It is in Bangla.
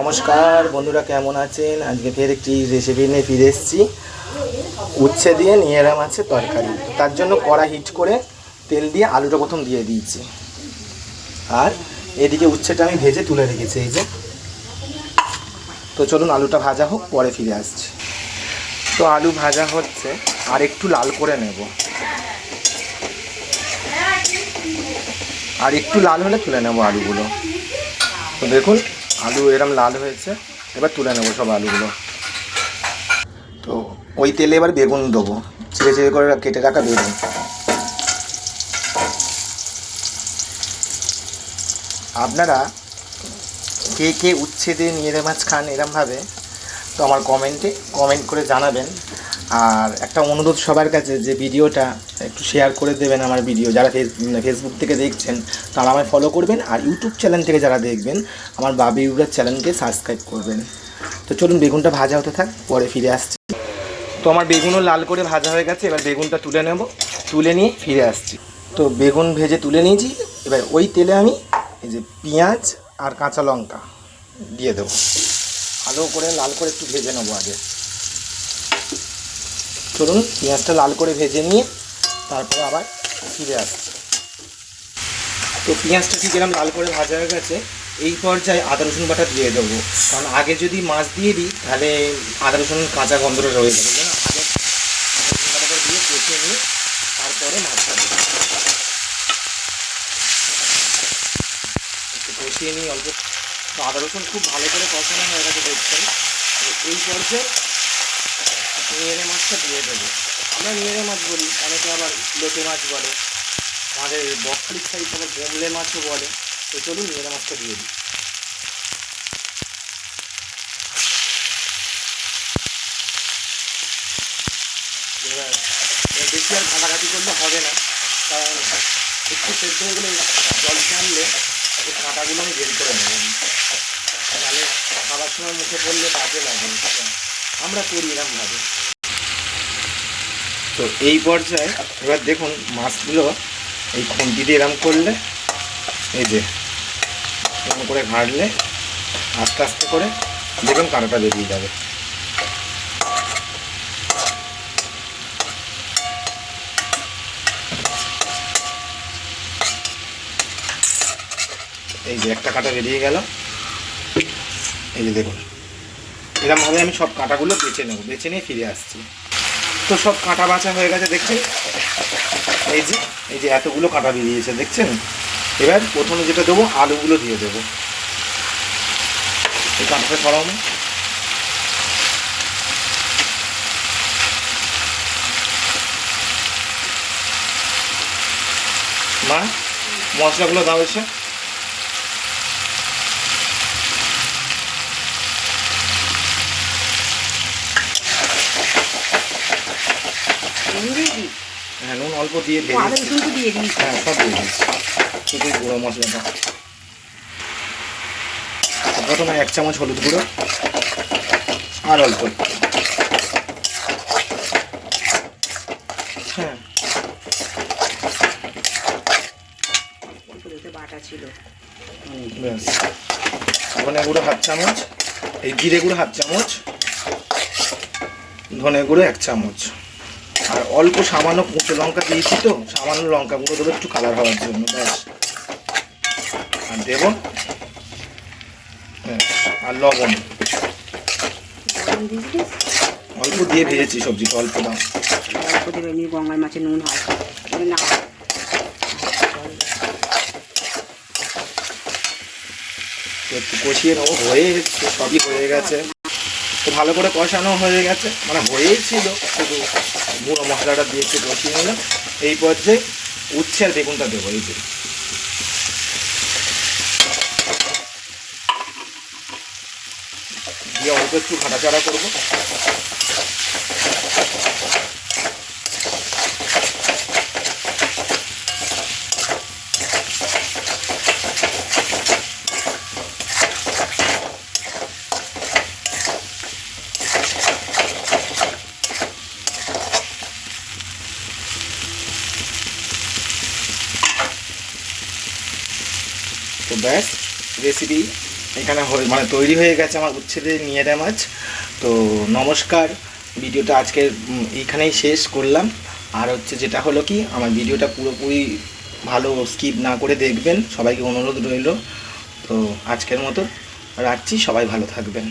নমস্কার, বন্ধুরা কেমন আছেন? আজকে ফের একটি রেসিপি নিয়ে ফিরে এসেছি। উচ্ছে দিয়ে নিয়েরা মাছের তরকারি। তার জন্য কড়া হিট করে তেল দিয়ে আলুটা প্রথম দিয়ে দিয়েছি। আর এদিকে উচ্ছেটা আমি ভেজে তুলে রেখেছি, এই যে। তো চলুন আলুটা ভাজা হোক, পরে ফিরে আসছি। তো আলু ভাজা হচ্ছে, আর একটু লাল করে নেব। আর একটু লাল হলে তুলে নেব আলুগুলো। তো দেখুন আলু এরম লাল হয়েছে, এবার তুলে নেব সব আলুগুলো। তো ওই তেলে এবার বেগুন দেবো ছিঁড়ে ছিঁড়ে করে কেটে রাখা বেগুন। আপনারা কে কে উচ্ছে দিয়ে নিয়ে মাছ খান এরমভাবে, তো আমার কমেন্টে কমেন্ট করে জানাবেন। আর একটা অনুরোধ সবার কাছে যে ভিডিওটা একটু শেয়ার করে দেবেন আমার ভিডিও যারা ফেস ফেসবুক থেকে দেখছেন, তারা আমায় ফলো করবেন আর ইউটিউব চ্যানেল থেকে যারা দেখবেন, আমার বাবি ইউরার চ্যানেলকে সাবস্ক্রাইব করবেন। তো চলুন, বেগুনটা ভাজা হতে থাক, পরে ফিরে আসছি। তো আমার বেগুনও লাল করে ভাজা হয়ে গেছে, এবার বেগুনটা তুলে নেব। তুলে নিয়ে ফিরে আসছি। তো বেগুন ভেজে তুলে নিয়েছি, এবার ওই তেলে আমি এই যে পেঁয়াজ আর কাঁচা লঙ্কা দিয়ে দেবো। ভালো করে, লাল করে একটু ভেজে নেব আগে। চলুন পেঁয়াজটা লাল করে ভেজে নিয়ে তারপরে আবার ফিরে আসছি তো পেঁয়াজটা ঠিক লাল করে ভাজা হয়ে গেছে, এই পর্যায়ে আদা, রসুন বাটা দিয়ে দেবো। কারণ আগে যদি মাছ দিয়ে দিই, তাহলে আদা, রসুন কাঁচা গন্ধটা রয়ে যাবে যেন আগে আদা, রসুন বাটাটা দিয়ে কষিয়ে নিয়ে তারপরে মাছটা দেবো। কষিয়ে নিই অল্প। তো আদা, রসুন খুব ভালো করে কষানো হয়ে গেছে দেখছেন। এই পর্যায়ে নিয়েরে মাছটা দিয়ে দেবো। আমরা নিয়েরে মাছ বলি, অনেকে আবার লোটে মাছ বলে। আমাদের বকখালির সাইড আবার বোমলে মাছও বলে। তো চলুন নিয়েরে মাছটা দিয়ে দিই। এবার বেশি আর কাটাকাটি করলে হবে না, কারণ একটু সেদ্ধ হয়ে গেলে জল ছাড়লে এই কাঁটাগুলো আমি বের করে নেব। তাহলে খাবার সময় মুখে পড়লে বাজে লাগে আমরা করি এরমভাবে। তো এই পর্যায়ে এবার দেখুন মাছগুলো এই খুন্তি দিয়ে এরম করলে, এই যে, এরকম করে ঘাটলে আস্তে আস্তে করে দেখুন কাঁটাটা বেরিয়ে যাবে। এই যে একটা কাঁটা বেরিয়ে গেল। এই যে দেখুন। এরকমভাবে আমি সব কাঁটাগুলো বেছে নেব, বেছে নিয়ে ফিরে আসছি। তো সব কাঁটা বাছা হয়ে গেছে, দেখছেন? এই যে এই যে এতগুলো কাঁটা বেরিয়েছে, দেখছেন? এবার প্রথমে যেটা দেবো, আলুগুলো দিয়ে দেবো। এই কাঁটাটা সরাও মা, মশলাগুলো দাও এসে। হ্যাঁ নুন অল্প দিয়ে দিয়ে আদা রসুন তো দিয়ে দিয়েছি। হ্যাঁ সব দিয়ে দিয়েছি। শুধু গুঁড়ো মশলাটা। প্রথমে এক চামচ হলুদ গুঁড়ো আর অল্প। হ্যাঁ। বাটা ছিল। ব্যাস। ধনে গুঁড়ো হাফ চামচ। এই জিরে গুঁড়ো হাফ চামচ। ধনে গুঁড়ো এক চামচ। আর অল্প সামান্য কুঁচো লঙ্কা দিয়েছি তো সামান্য লঙ্কা গুঁড়ো দেবো একটু কালার হওয়ার জন্য ব্যাস। আর দেব? ব্যাস, আর লবণ। অল্প দিয়ে ভেজেছি সবজিটা অল্প দাম। অল্প দেবে এমনি গঙ্গার মাছে নুন হয় না একটু কষিয়ে নেব হয়ে সবই হয়ে গেছে। তো ভালো করে কষানো হয়ে গেছে। মানে হয়েই ছিল, শুধু গুঁড়ো মশলাটা দিয়ে একটু কষিয়ে নিলাম। এই পর্যায়ে উচ্ছে আর বেগুনটা দেবো, এই যে। দিয়ে অল্প একটু ঘাটাচাড়া করব। তো ব্যাস রেসিপি এখানে মানে তৈরি হয়ে গেছে আমার উচ্ছেদের নিয়েরা মাছ। তো নমস্কার, ভিডিওটা আজকে এইখানেই শেষ করলাম। আর হচ্ছে যেটা হলো কি, আমার ভিডিওটা পুরোপুরি ভালো স্কিপ না করে দেখবেন, সবাইকে অনুরোধ রইল। তো আজকের মতো রাখছি, সবাই ভালো থাকবেন।